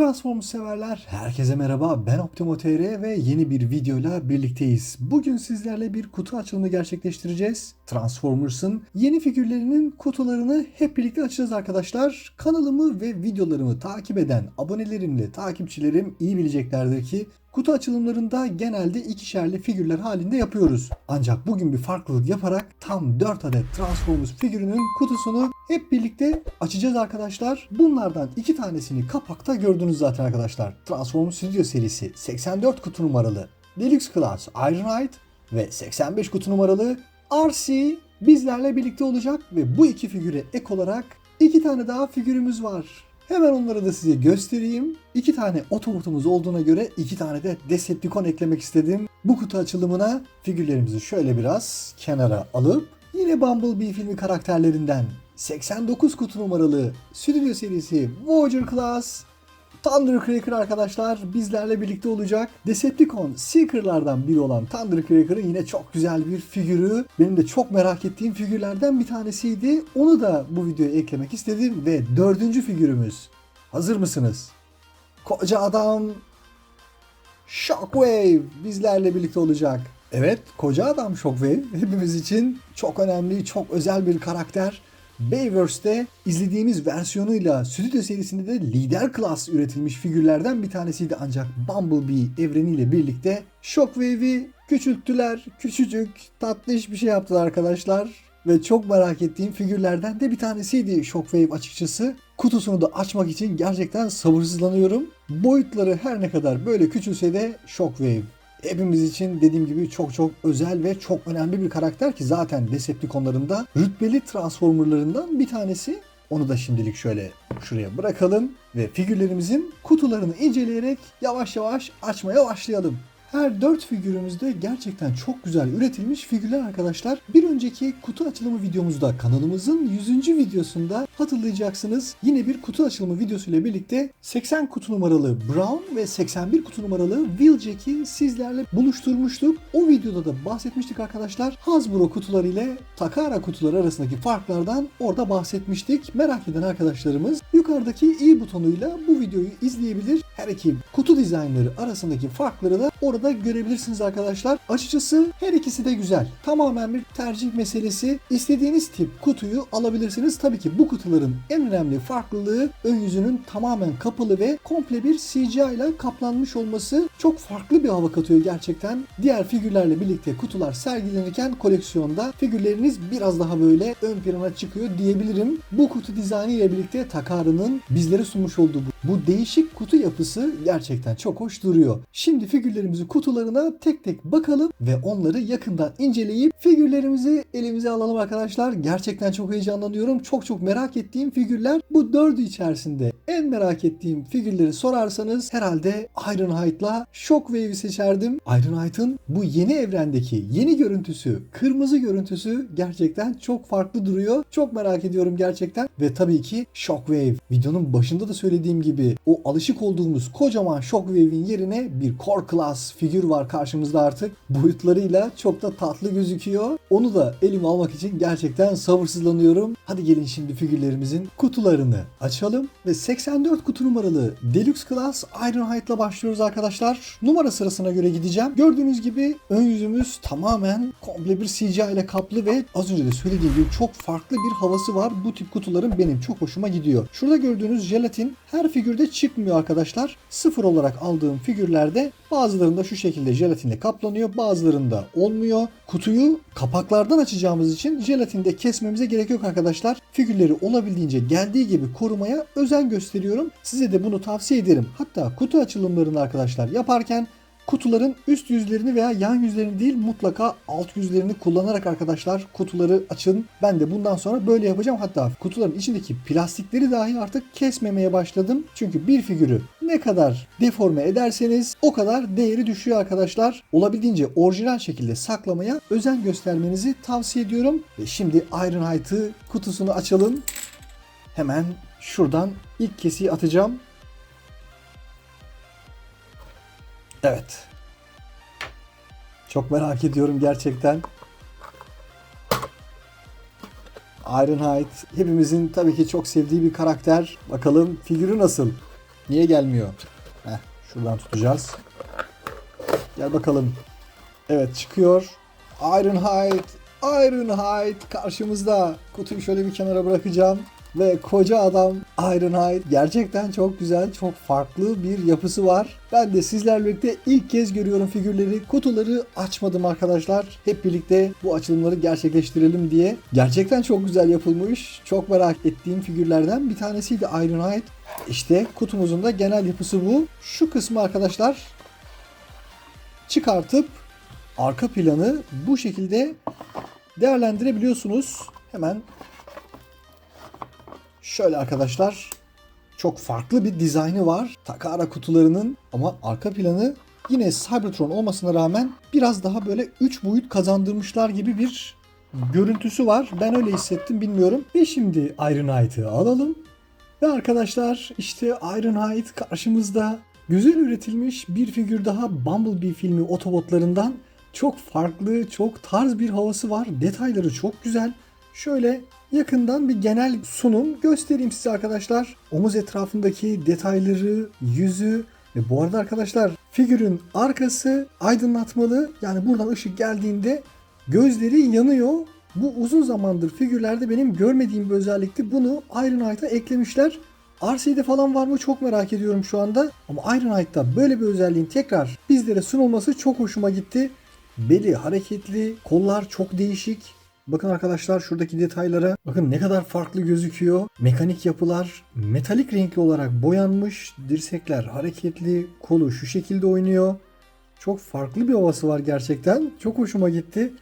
Transformers severler, herkese merhaba. Ben Optimo TR ve yeni bir videoyla birlikteyiz. Bugün sizlerle bir kutu açılımı gerçekleştireceğiz. Transformers'ın yeni figürlerinin kutularını hep birlikte açacağız arkadaşlar. Kanalımı ve videolarımı takip eden abonelerimle takipçilerim iyi bileceklerdir ki Kutu açılımlarında genelde ikişerli figürler halinde yapıyoruz. Ancak bugün bir farklılık yaparak tam 4 adet Transformers figürünün kutusunu hep birlikte açacağız arkadaşlar. Bunlardan iki tanesini kapakta gördünüz zaten arkadaşlar. Transformers Studio serisi 84 kutu numaralı Deluxe Class Ironhide ve 85 kutu numaralı RC bizlerle birlikte olacak ve bu iki figüre ek olarak iki tane daha figürümüz var. Hemen onları da size göstereyim. İki tane otobotumuz olduğuna göre iki tane de Decepticon eklemek istedim. Bu kutu açılımına figürlerimizi şöyle biraz kenara alıp yine Bumblebee filmi karakterlerinden 89 kutu numaralı Stüdyo serisi Voyager Class Thundercracker arkadaşlar bizlerle birlikte olacak. Decepticon Seeker'lardan biri olan Thundercracker'ın yine çok güzel bir figürü. Benim de çok merak ettiğim figürlerden bir tanesiydi. Onu da bu videoya eklemek istedim ve dördüncü figürümüz. Hazır mısınız? Koca adam Shockwave bizlerle birlikte olacak. Evet, koca adam Shockwave hepimiz için çok önemli, çok özel bir karakter. Bayverse'de izlediğimiz versiyonuyla Stüdyo serisinde de lider klas üretilmiş figürlerden bir tanesiydi ancak Bumblebee evreniyle birlikte Shockwave'i küçülttüler. Küçücük, tatlış bir şey yaptılar arkadaşlar. Ve çok merak ettiğim figürlerden de bir tanesiydi Shockwave açıkçası. Kutusunu da açmak için gerçekten sabırsızlanıyorum. Boyutları her ne kadar böyle küçülse de Shockwave hepimiz için dediğim gibi çok çok özel ve çok önemli bir karakter ki zaten Decepticonların rütbeli Transformerlarından bir tanesi. Onu da şimdilik şöyle şuraya bırakalım ve figürlerimizin kutularını inceleyerek yavaş yavaş açmaya başlayalım. Her 4 figürümüzde gerçekten çok güzel üretilmiş figürler arkadaşlar. Bir önceki kutu açılımı videomuzda kanalımızın 100. videosunda hatırlayacaksınız. Yine bir kutu açılımı videosuyla birlikte 80 kutu numaralı Brown ve 81 kutu numaralı Wheeljack'i sizlerle buluşturmuştuk. O videoda da bahsetmiştik arkadaşlar. Hasbro kutuları ile Takara kutuları arasındaki farklardan orada bahsetmiştik. Merak eden arkadaşlarımız yukarıdaki i butonuyla bu videoyu izleyebilir. Her iki kutu dizaynları arasındaki farkları da orada da görebilirsiniz arkadaşlar. Açıkçası her ikisi de güzel. Tamamen bir tercih meselesi. İstediğiniz tip kutuyu alabilirsiniz. Tabii ki bu kutuların en önemli farklılığı ön yüzünün tamamen kapalı ve komple bir CGI ile kaplanmış olması çok farklı bir hava katıyor gerçekten. Diğer figürlerle birlikte kutular sergilenirken koleksiyonda figürleriniz biraz daha böyle ön plana çıkıyor diyebilirim. Bu kutu dizaynı ile birlikte Takara'nın bizlere sunmuş olduğu bu, bu değişik kutu yapısı gerçekten çok hoş duruyor. Şimdi figürlerimizi kutularına tek tek bakalım ve onları yakından inceleyip figürlerimizi elimize alalım arkadaşlar. Gerçekten çok heyecanlanıyorum. Çok çok merak ettiğim figürler bu dördü içerisinde. En merak ettiğim figürleri sorarsanız herhalde Ironhide'la Shockwave'i seçerdim. Ironhide'ın bu yeni evrendeki yeni görüntüsü, kırmızı görüntüsü gerçekten çok farklı duruyor. Çok merak ediyorum gerçekten. Ve tabii ki Shockwave. Videonun başında da söylediğim gibi o alışık olduğumuz kocaman Shockwave'in yerine bir Core Class figür var karşımızda artık. Boyutlarıyla çok da tatlı gözüküyor. Onu da elime almak için gerçekten sabırsızlanıyorum. Hadi gelin şimdi figürlerimizin kutularını açalım ve 84 kutu numaralı Deluxe Class Ironhide ile başlıyoruz arkadaşlar. Numara sırasına göre gideceğim. Gördüğünüz gibi ön yüzümüz tamamen komple bir CGI ile kaplı ve az önce de söylediğim gibi çok farklı bir havası var. Bu tip kutuların benim çok hoşuma gidiyor. Şurada gördüğünüz jelatin her figürde çıkmıyor arkadaşlar. Sıfır olarak aldığım figürlerde bazılarında şu şekilde jelatinle kaplanıyor. Bazılarında olmuyor. Kutuyu kapaklardan açacağımız için jelatinde kesmemize gerek yok arkadaşlar. Figürleri olabildiğince geldiği gibi korumaya özen gösteriyorum. Size de bunu tavsiye ederim. Hatta kutu açılımlarını arkadaşlar yaparken kutuların üst yüzlerini veya yan yüzlerini değil mutlaka alt yüzlerini kullanarak arkadaşlar kutuları açın. Ben de bundan sonra böyle yapacağım. Hatta kutuların içindeki plastikleri dahi artık kesmemeye başladım. Çünkü bir figürü ne kadar deforme ederseniz o kadar değeri düşüyor arkadaşlar. Olabildiğince orijinal şekilde saklamaya özen göstermenizi tavsiye ediyorum. Ve şimdi Ironhide'ı kutusunu açalım. Hemen şuradan ilk kesiyi atacağım. Evet. Çok merak ediyorum gerçekten. Ironhide hepimizin tabii ki çok sevdiği bir karakter. Bakalım figürü nasıl? Niye gelmiyor? Heh, şuradan tutacağız. Gel bakalım. Evet çıkıyor. Ironhide, Ironhide karşımızda. Kutuyu şöyle bir kenara bırakacağım. Ve koca adam Ironhide gerçekten çok güzel, çok farklı bir yapısı var. Ben de sizlerle birlikte ilk kez görüyorum figürleri. Kutuları açmadım arkadaşlar. Hep birlikte bu açılımları gerçekleştirelim diye. Gerçekten çok güzel yapılmış. Çok merak ettiğim figürlerden bir tanesiydi Ironhide. İşte kutumuzun da genel yapısı bu. Şu kısmı arkadaşlar çıkartıp arka planı bu şekilde değerlendirebiliyorsunuz. Hemen şöyle arkadaşlar çok farklı bir dizaynı var Takara kutularının ama arka planı yine Cybertron olmasına rağmen biraz daha böyle 3 boyut kazandırmışlar gibi bir görüntüsü var. Ben öyle hissettim bilmiyorum. Ve şimdi Ironhite'ı alalım. Ve arkadaşlar işte Ironhide karşımızda güzel üretilmiş bir figür daha Bumblebee filmi otobotlarından çok farklı, çok tarz bir havası var. Detayları çok güzel. Şöyle yakından bir genel sunum göstereyim size arkadaşlar. Omuz etrafındaki detayları, yüzü ve bu arada arkadaşlar figürün arkası aydınlatmalı. Yani buradan ışık geldiğinde gözleri yanıyor. Bu uzun zamandır figürlerde benim görmediğim bir özellikti. Bunu Ironhite'a eklemişler. RC'de falan var mı çok merak ediyorum şu anda. Ama Ironhite'da böyle bir özelliğin tekrar bizlere sunulması çok hoşuma gitti. Beli hareketli, kollar çok değişik. Bakın arkadaşlar şuradaki detaylara. Bakın ne kadar farklı gözüküyor. Mekanik yapılar metalik renkli olarak boyanmış. Dirsekler hareketli, kolu şu şekilde oynuyor. Çok farklı bir havası var gerçekten. Çok hoşuma gitti.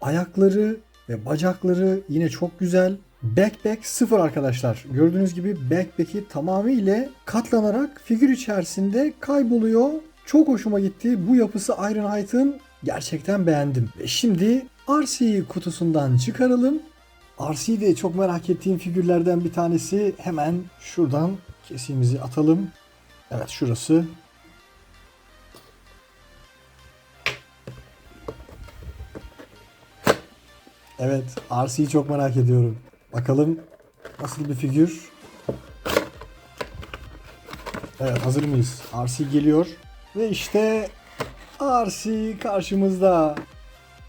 Ayakları ve bacakları yine çok güzel. Backpack sıfır arkadaşlar. Gördüğünüz gibi backpack'i tamamıyla katlanarak figür içerisinde kayboluyor. Çok hoşuma gitti. Bu yapısı Ironhite'ın gerçekten beğendim. Ve şimdi RC'yi kutusundan çıkaralım. RC de çok merak ettiğim figürlerden bir tanesi. Hemen şuradan kesiğimizi atalım. Evet şurası. Evet RC'yi çok merak ediyorum. Bakalım nasıl bir figür. Evet hazır mıyız? RC geliyor. Ve işte RC karşımızda.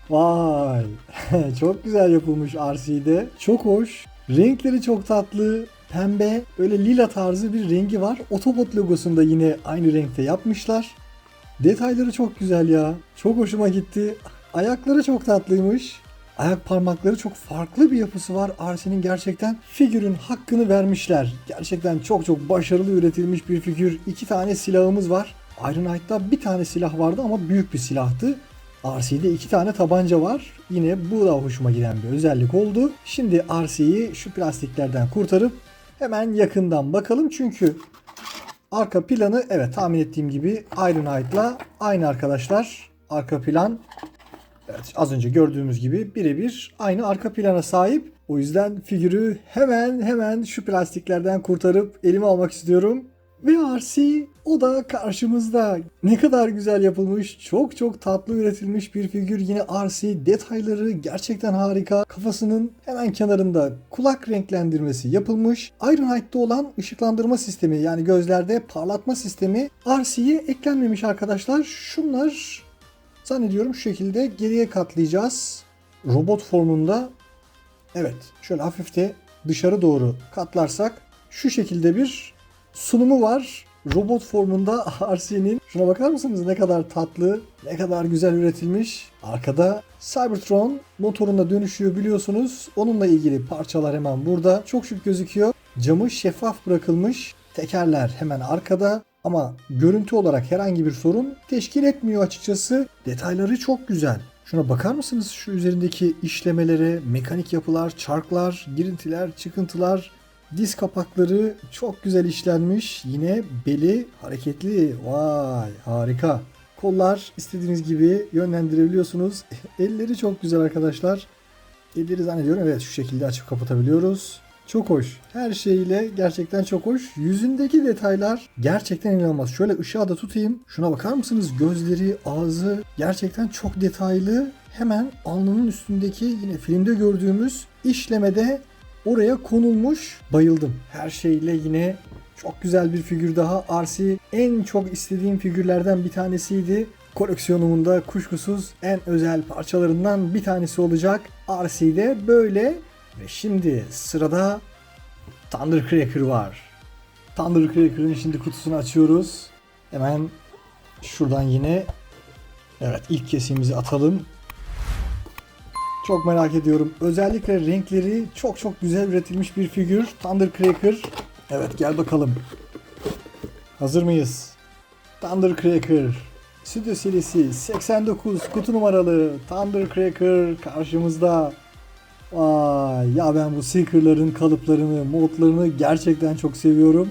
Vay. çok güzel yapılmış RC'de. Çok hoş. Renkleri çok tatlı. Pembe, böyle lila tarzı bir rengi var. Autobot logosunu da yine aynı renkte yapmışlar. Detayları çok güzel ya. Çok hoşuma gitti. Ayakları çok tatlıymış. Ayak parmakları çok farklı bir yapısı var. RC'nin gerçekten figürün hakkını vermişler. Gerçekten çok çok başarılı üretilmiş bir figür. İki tane silahımız var. Ironhite'da bir tane silah vardı ama büyük bir silahtı. RC'de iki tane tabanca var. Yine bu da hoşuma giden bir özellik oldu. Şimdi RC'yi şu plastiklerden kurtarıp hemen yakından bakalım. Çünkü arka planı evet tahmin ettiğim gibi Ironhite'la aynı arkadaşlar. Arka plan Evet az önce gördüğümüz gibi birebir aynı arka plana sahip. O yüzden figürü hemen hemen şu plastiklerden kurtarıp elime almak istiyorum. Ve RC o da karşımızda. Ne kadar güzel yapılmış, çok çok tatlı üretilmiş bir figür. Yine RC detayları gerçekten harika. Kafasının hemen kenarında kulak renklendirmesi yapılmış. Ironhite'da olan ışıklandırma sistemi yani gözlerde parlatma sistemi RC'ye eklenmemiş arkadaşlar. Şunlar Zannediyorum şu şekilde geriye katlayacağız. Robot formunda evet şöyle hafif de dışarı doğru katlarsak şu şekilde bir sunumu var. Robot formunda RC'nin şuna bakar mısınız ne kadar tatlı, ne kadar güzel üretilmiş. Arkada Cybertron motoruna dönüşüyor biliyorsunuz. Onunla ilgili parçalar hemen burada. Çok şık gözüküyor. Camı şeffaf bırakılmış. Tekerler hemen arkada. Ama görüntü olarak herhangi bir sorun teşkil etmiyor açıkçası. Detayları çok güzel. Şuna bakar mısınız şu üzerindeki işlemelere, mekanik yapılar, çarklar, girintiler, çıkıntılar, diz kapakları çok güzel işlenmiş. Yine beli hareketli. Vay harika. Kollar istediğiniz gibi yönlendirebiliyorsunuz. Elleri çok güzel arkadaşlar. Elleri zannediyorum evet şu şekilde açıp kapatabiliyoruz. Çok hoş. Her şeyiyle gerçekten çok hoş. Yüzündeki detaylar gerçekten inanılmaz. Şöyle ışığa da tutayım. Şuna bakar mısınız? Gözleri, ağzı gerçekten çok detaylı. Hemen alnının üstündeki yine filmde gördüğümüz işlemede oraya konulmuş. Bayıldım. Her şeyle yine Çok güzel bir figür daha. RC en çok istediğim figürlerden bir tanesiydi. Koleksiyonumun kuşkusuz en özel parçalarından bir tanesi olacak. RC'de böyle. Ve şimdi sırada Thundercracker var. Thundercracker'ın şimdi kutusunu açıyoruz. Hemen şuradan yine evet ilk kesimizi atalım. Çok merak ediyorum. Özellikle renkleri çok çok güzel üretilmiş bir figür. Thundercracker. Evet gel bakalım. Hazır mıyız? Thundercracker. Stüdyo serisi 89 kutu numaralı Thundercracker karşımızda. Vay ya ben bu Seeker'ların kalıplarını, modlarını gerçekten çok seviyorum.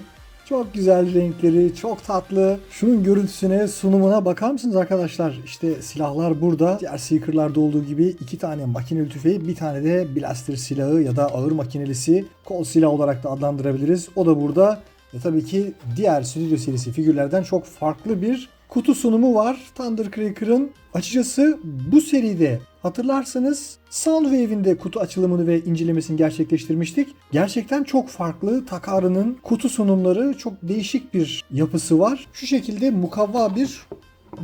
Çok güzel renkleri, çok tatlı. Şunun görüntüsüne, sunumuna bakar mısınız arkadaşlar? İşte silahlar burada. Diğer Seeker'larda olduğu gibi iki tane makineli tüfeği, bir tane de blaster silahı ya da ağır makinelisi kol silah olarak da adlandırabiliriz. O da burada. Ve tabii ki diğer Studio serisi figürlerden çok farklı bir kutu sunumu var Thundercracker'ın. Açıkçası bu seride hatırlarsanız Soundwave'in de kutu açılımını ve incelemesini gerçekleştirmiştik. Gerçekten çok farklı. Takara'nın kutu sunumları çok değişik bir yapısı var. Şu şekilde mukavva bir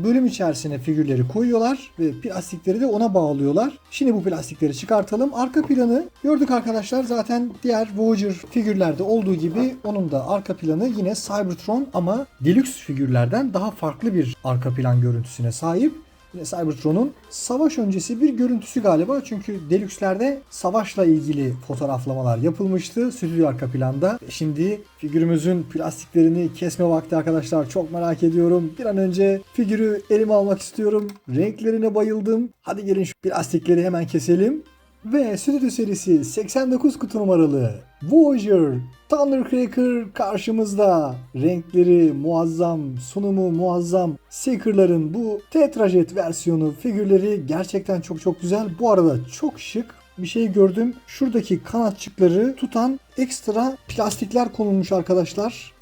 bölüm içerisine figürleri koyuyorlar ve plastikleri de ona bağlıyorlar. Şimdi bu plastikleri çıkartalım. Arka planı gördük arkadaşlar zaten diğer Voyager figürlerde olduğu gibi onun da arka planı yine Cybertron ama Deluxe figürlerden daha farklı bir arka plan görüntüsüne sahip. Yine Cybertron'un savaş öncesi bir görüntüsü galiba. Çünkü Deluxe'lerde savaşla ilgili fotoğraflamalar yapılmıştı stüdyo arka planda. Şimdi figürümüzün plastiklerini kesme vakti arkadaşlar. Çok merak ediyorum. Bir an önce figürü elime almak istiyorum. Renklerine bayıldım. Hadi gelin şu plastikleri hemen keselim. Ve stüdyo serisi 89 kutu numaralı Voyager Thundercracker karşımızda. Renkleri muazzam, sunumu muazzam. Seeker'ların bu tetrajet versiyonu figürleri gerçekten çok çok güzel. Bu arada çok şık bir şey gördüm. Şuradaki kanatçıkları tutan ekstra plastikler konulmuş arkadaşlar.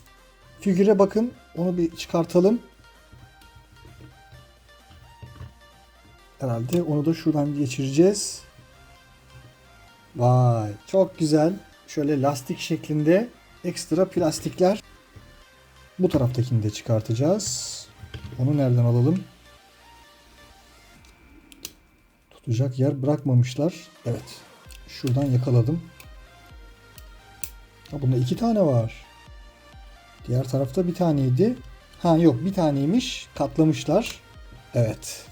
Figüre bakın. Onu bir çıkartalım. Herhalde onu da şuradan geçireceğiz. Vay çok güzel. Şöyle lastik şeklinde ekstra plastikler. Bu taraftakini de çıkartacağız. Onu nereden alalım? Tutacak yer bırakmamışlar. Evet. Şuradan yakaladım. Ha, bunda iki tane var. Diğer tarafta bir taneydi. Ha yok bir taneymiş. Katlamışlar. Evet.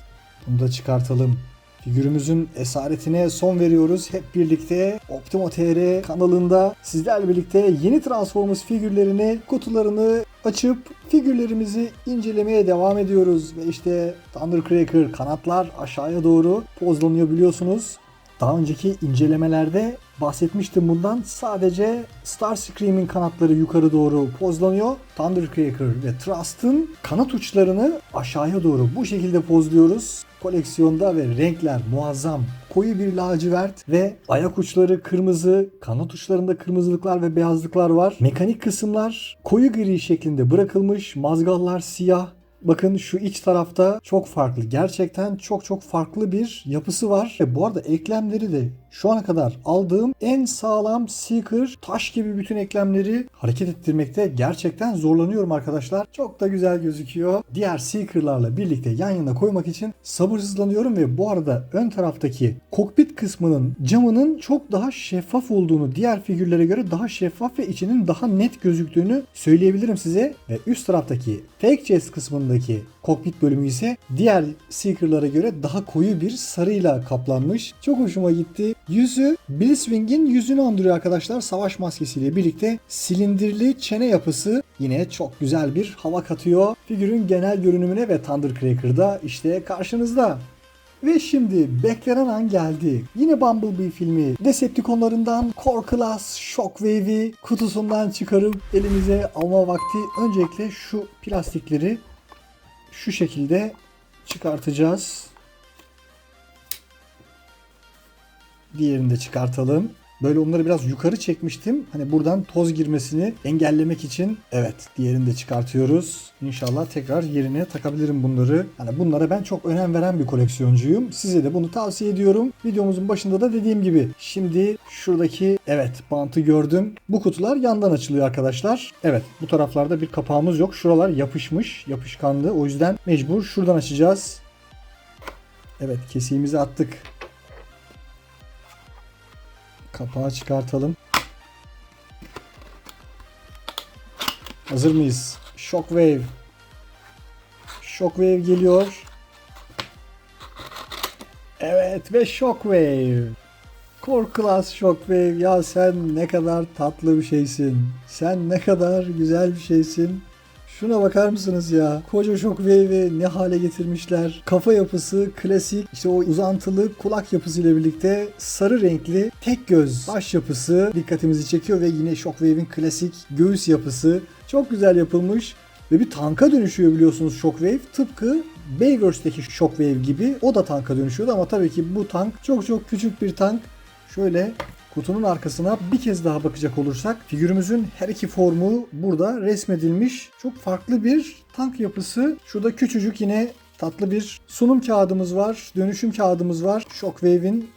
Bunu da çıkartalım. Figürümüzün esaretine son veriyoruz. Hep birlikte Optimo TR kanalında sizlerle birlikte yeni Transformers figürlerini, kutularını açıp figürlerimizi incelemeye devam ediyoruz. Ve işte Thundercracker kanatlar aşağıya doğru pozlanıyor biliyorsunuz. Daha önceki incelemelerde bahsetmiştim bundan. Sadece Starscream'in kanatları yukarı doğru pozlanıyor. Thundercracker ve Trust'ın kanat uçlarını aşağıya doğru bu şekilde pozluyoruz. Koleksiyonda ve renkler muazzam. Koyu bir lacivert ve ayak uçları kırmızı, kanat uçlarında kırmızılıklar ve beyazlıklar var. Mekanik kısımlar koyu gri şeklinde bırakılmış. Mazgallar siyah, Bakın şu iç tarafta çok farklı. Gerçekten çok çok farklı bir yapısı var. Ve bu arada eklemleri de şu ana kadar aldığım en sağlam Seeker taş gibi bütün eklemleri hareket ettirmekte gerçekten zorlanıyorum arkadaşlar. Çok da güzel gözüküyor. Diğer Seeker'larla birlikte yan yana koymak için sabırsızlanıyorum ve bu arada ön taraftaki kokpit kısmının camının çok daha şeffaf olduğunu diğer figürlere göre daha şeffaf ve içinin daha net gözüktüğünü söyleyebilirim size. Ve üst taraftaki fake chest kısmındaki kokpit bölümü ise diğer Seeker'lara göre daha koyu bir sarıyla kaplanmış. Çok hoşuma gitti. Yüzü Blitzwing'in yüzünü andırıyor arkadaşlar. Savaş maskesiyle birlikte silindirli çene yapısı yine çok güzel bir hava katıyor. Figürün genel görünümüne ve Thundercracker'da işte karşınızda. Ve şimdi beklenen an geldi. Yine Bumblebee filmi Decepticonlarından Core Class Shockwave'i kutusundan çıkarıp elimize alma vakti. Öncelikle şu plastikleri şu şekilde çıkartacağız. Diğerini de çıkartalım. Böyle onları biraz yukarı çekmiştim. Hani buradan toz girmesini engellemek için. Evet diğerini de çıkartıyoruz. İnşallah tekrar yerine takabilirim bunları. Hani bunlara ben çok önem veren bir koleksiyoncuyum. Size de bunu tavsiye ediyorum. Videomuzun başında da dediğim gibi. Şimdi şuradaki evet bantı gördüm. Bu kutular yandan açılıyor arkadaşlar. Evet bu taraflarda bir kapağımız yok. Şuralar yapışmış, yapışkanlı. O yüzden mecbur şuradan açacağız. Evet kesiğimizi attık. Kapağı çıkartalım. Hazır mıyız? Shockwave. Shockwave geliyor. Evet ve Shockwave. Core Class Shockwave ya sen ne kadar tatlı bir şeysin. Sen ne kadar güzel bir şeysin. Şuna bakar mısınız ya? Koca Shockwave'i ne hale getirmişler. Kafa yapısı klasik. işte o uzantılı kulak yapısıyla birlikte sarı renkli tek göz baş yapısı dikkatimizi çekiyor ve yine Shockwave'in klasik göğüs yapısı çok güzel yapılmış. Ve bir tanka dönüşüyor biliyorsunuz Shockwave. Tıpkı Bayverse'deki Shockwave gibi o da tanka dönüşüyordu ama tabii ki bu tank çok çok küçük bir tank. Şöyle kutunun arkasına bir kez daha bakacak olursak figürümüzün her iki formu burada resmedilmiş. Çok farklı bir tank yapısı. Şurada küçücük yine tatlı bir sunum kağıdımız var. Dönüşüm kağıdımız var. Shockwave'in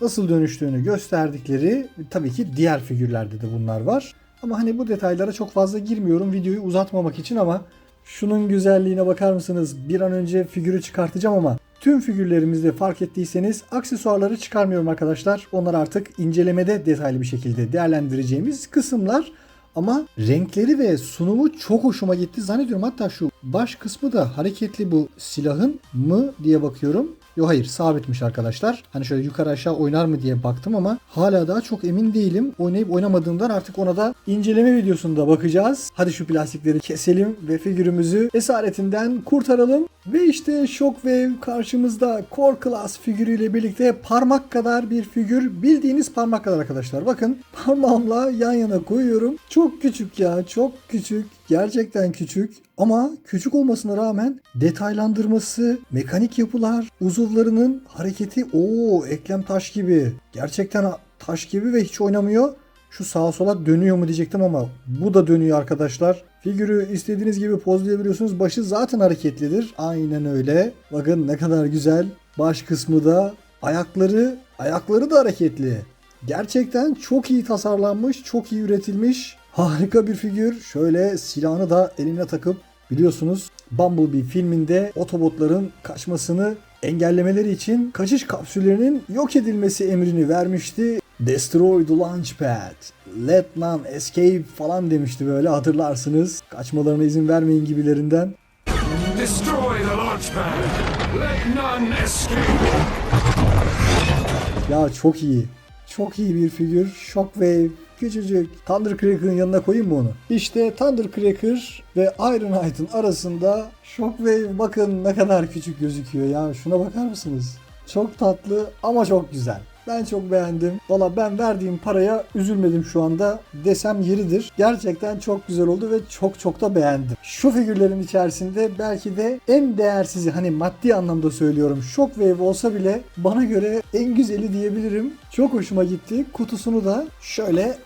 nasıl dönüştüğünü gösterdikleri tabii ki diğer figürlerde de bunlar var. Ama hani bu detaylara çok fazla girmiyorum videoyu uzatmamak için ama şunun güzelliğine bakar mısınız? Bir an önce figürü çıkartacağım ama tüm figürlerimizde fark ettiyseniz aksesuarları çıkarmıyorum arkadaşlar. Onlar artık incelemede detaylı bir şekilde değerlendireceğimiz kısımlar. Ama renkleri ve sunumu çok hoşuma gitti. Zannediyorum hatta şu baş kısmı da hareketli bu silahın mı diye bakıyorum. Yok hayır sabitmiş arkadaşlar. Hani şöyle yukarı aşağı oynar mı diye baktım ama hala daha çok emin değilim. Oynayıp oynamadığımdan artık ona da inceleme videosunda bakacağız. Hadi şu plastikleri keselim ve figürümüzü esaretinden kurtaralım. Ve işte Shockwave karşımızda Core Class figürüyle birlikte parmak kadar bir figür. Bildiğiniz parmak kadar arkadaşlar. Bakın parmağımla yan yana koyuyorum. Çok küçük ya çok küçük. Gerçekten küçük ama küçük olmasına rağmen detaylandırması, mekanik yapılar, uzuvlarının hareketi o eklem taş gibi. Gerçekten taş gibi ve hiç oynamıyor. Şu sağa sola dönüyor mu diyecektim ama bu da dönüyor arkadaşlar. Figürü istediğiniz gibi pozlayabiliyorsunuz. Başı zaten hareketlidir. Aynen öyle. Bakın ne kadar güzel. Baş kısmı da ayakları, ayakları da hareketli. Gerçekten çok iyi tasarlanmış, çok iyi üretilmiş. Harika bir figür. Şöyle silahını da eline takıp biliyorsunuz Bumblebee filminde Autobotların kaçmasını engellemeleri için kaçış kapsüllerinin yok edilmesi emrini vermişti. Destroy the launchpad. Let none escape falan demişti böyle hatırlarsınız. Kaçmalarına izin vermeyin gibilerinden. Destroy the launch pad. Let none escape. Ya çok iyi. Çok iyi bir figür. Shockwave küçücük. Thundercracker'ın yanına koyayım mı onu? İşte Thundercracker ve Ironhite'ın arasında Shockwave bakın ne kadar küçük gözüküyor ya. Şuna bakar mısınız? Çok tatlı ama çok güzel. Ben çok beğendim. Valla ben verdiğim paraya üzülmedim şu anda desem yeridir. Gerçekten çok güzel oldu ve çok çok da beğendim. Şu figürlerin içerisinde belki de en değersizi hani maddi anlamda söylüyorum Shockwave olsa bile bana göre en güzeli diyebilirim. Çok hoşuma gitti. Kutusunu da şöyle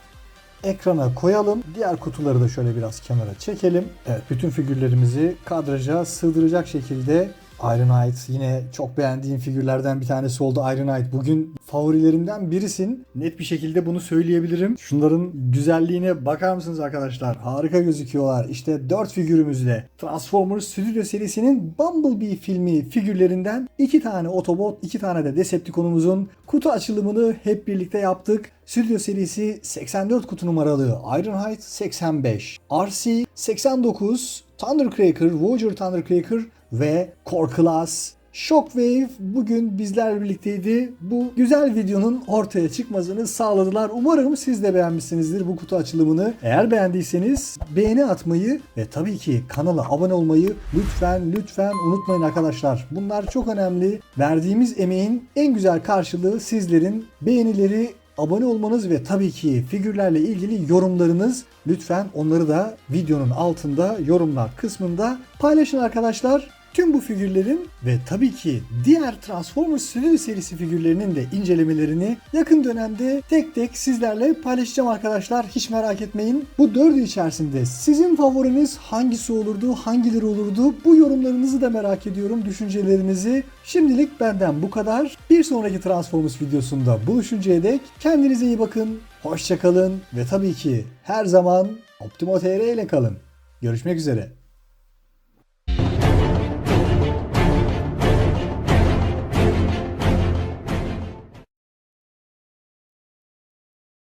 ekrana koyalım. Diğer kutuları da şöyle biraz kenara çekelim. Evet bütün figürlerimizi kadraja sığdıracak şekilde Ironhide yine çok beğendiğim figürlerden bir tanesi oldu Ironhide. Bugün favorilerimden birisin. Net bir şekilde bunu söyleyebilirim. Şunların güzelliğine bakar mısınız arkadaşlar? Harika gözüküyorlar. İşte 4 figürümüzle Transformers Studio serisinin Bumblebee filmi figürlerinden 2 tane Autobot, 2 tane de Decepticon'umuzun kutu açılımını hep birlikte yaptık. Stüdyo serisi 84 kutu numaralı Ironhide 85, RC 89, Thundercracker, Voyager Thundercracker ve Core Class Shockwave bugün bizlerle birlikteydi. Bu güzel videonun ortaya çıkmasını sağladılar. Umarım siz de beğenmişsinizdir bu kutu açılımını. Eğer beğendiyseniz beğeni atmayı ve tabii ki kanala abone olmayı lütfen lütfen unutmayın arkadaşlar. Bunlar çok önemli. Verdiğimiz emeğin en güzel karşılığı sizlerin beğenileri abone olmanız ve tabii ki figürlerle ilgili yorumlarınız. Lütfen onları da videonun altında yorumlar kısmında paylaşın arkadaşlar. Tüm bu figürlerin ve tabii ki diğer Transformers Studio serisi figürlerinin de incelemelerini yakın dönemde tek tek sizlerle paylaşacağım arkadaşlar. Hiç merak etmeyin. Bu dördü içerisinde sizin favoriniz hangisi olurdu, hangileri olurdu? Bu yorumlarınızı da merak ediyorum, düşüncelerinizi. Şimdilik benden bu kadar. Bir sonraki Transformers videosunda buluşuncaya dek kendinize iyi bakın, hoşçakalın ve tabii ki her zaman Optimo TR ile kalın. Görüşmek üzere.